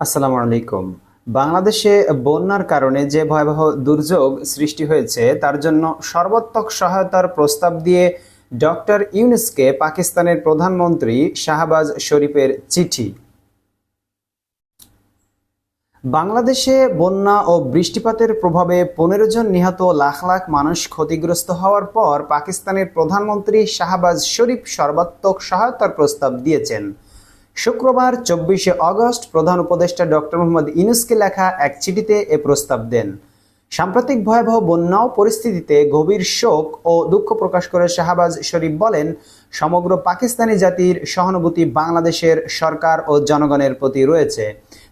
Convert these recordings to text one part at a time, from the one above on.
আসসালামু আলাইকুম। বাংলাদেশে বন্যার কারণে যে ভয়াবহ দুর্যোগ সৃষ্টি হয়েছে, তার জন্য সর্বাত্মক সহায়তার প্রস্তাব দিয়ে ডক্টর ইউনুসকে পাকিস্তানের প্রধানমন্ত্রী শাহবাজ শরীফের চিঠি। বাংলাদেশে বন্যা ও বৃষ্টিপাতের প্রভাবে পনেরো জন নিহত লাখ লাখ মানুষ ক্ষতিগ্রস্ত হওয়ার পর পাকিস্তানের প্রধানমন্ত্রী শাহবাজ শরীফ সর্বাত্মক সহায়তার প্রস্তাব দিয়েছেন। শুক্রবার, চব্বিশে অগস্ট, প্রধান উপদেষ্টা ডক্টর মোহাম্মদ ইনুসকে লেখা এক চিঠিতে এ প্রস্তাব দেন। সাম্প্রতিক ভয়াবহ বন্যা পরিস্থিতিতে গভীর শোক ও দুঃখ প্রকাশ করে শাহবাজ শরীফ বলেন, সমগ্র পাকিস্তানি জাতির সহানুভূতি বাংলাদেশের সরকার ও জনগণের প্রতি রয়েছে।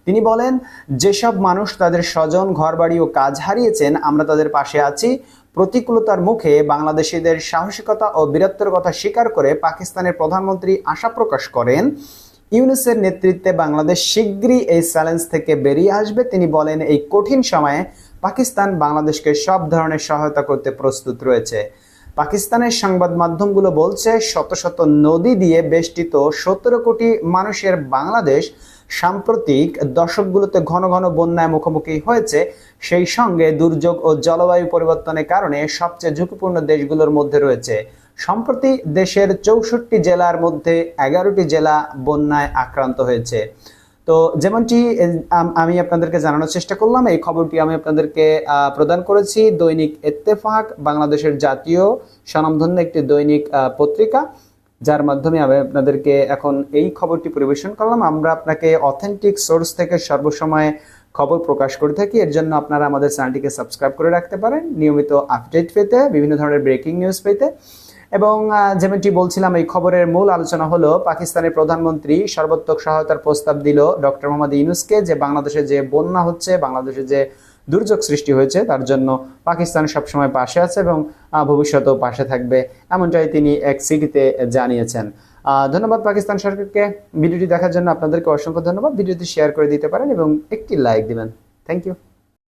তিনি বলেন, যেসব মানুষ তাদের স্বজন, ঘরবাড়ি ও কাজ হারিয়েছেন, আমরা তাদের পাশে আছি। প্রতিকূলতার মুখে বাংলাদেশিদের সাহসিকতা ও বীরত্বের কথা স্বীকার করে পাকিস্তানের প্রধানমন্ত্রী আশা প্রকাশ করেন ইউনুসের নেতৃত্বে বাংলাদেশ শীঘ্রই এই চ্যালেঞ্জ থেকে বেরিয়ে আসবে। তিনি বলেন, এই কঠিন সময়ে পাকিস্তান বাংলাদেশকে সব ধরনের সহায়তা করতে প্রস্তুত রয়েছে। পাকিস্তানের সংবাদ মাধ্যমগুলো বলছে, শত শত নদী দিয়ে বেষ্টিত সতেরো কোটি মানুষের বাংলাদেশ সাম্প্রতিক দশকগুলোতে ঘন ঘন বন্যায় মুখোমুখি হয়েছে। সেই সঙ্গে দুর্যোগ ও জলবায়ু পরিবর্তনের কারণে সবচেয়ে ঝুঁকিপূর্ণ দেশগুলোর মধ্যে রয়েছে। সম্প্রতি দেশের চৌষট্টি জেলার মধ্যে এগারোটি জেলা বন্যায় আক্রান্ত হয়েছে। তো যেমনটি আমি আপনাদেরকে জানানোর চেষ্টা করলাম, এই খবরটি আমি আপনাদেরকে প্রদান করেছি দৈনিক এত্তেফাক বাংলাদেশের জাতীয় স্বনামধন্য একটি দৈনিক পত্রিকা, যার মাধ্যমে আমি আপনাদেরকে এখন এই খবরটি পরিবেশন করলাম। আমরা আপনাকে অথেন্টিক সোর্স থেকে সর্বসময় খবর প্রকাশ করে থাকি। এর জন্য আপনারা আমাদের চ্যানেলটিকে সাবস্ক্রাইব করে রাখতে পারেন। নিয়মিত আপডেট পেতে, বিভিন্ন ধরনের ব্রেকিং নিউজ পেতে। এবং যেমনটি বলছিলাম, এই খবরের মূল আলোচনা হলো, পাকিস্তানের প্রধানমন্ত্রী সর্বাত্মক সহায়তার প্রস্তাব দিল ডক্টর মোহাম্মদ ইউনুসকে যে বাংলাদেশে যে বন্যা হচ্ছে, বাংলাদেশে যে দুর্যোগ সৃষ্টি হয়েছে, তার জন্য পাকিস্তান সবসময় পাশে আছে এবং ভবিষ্যতেও পাশে থাকবে, এমনটাই তিনি এক সিটিতে জানিয়েছেন। ধন্যবাদ পাকিস্তান সরকারকে। ভিডিওটি দেখার জন্য আপনাদেরকে অসংখ্য ধন্যবাদ। ভিডিওটি শেয়ার করে দিতে পারেন এবং একটি লাইক দিবেন। Thank you.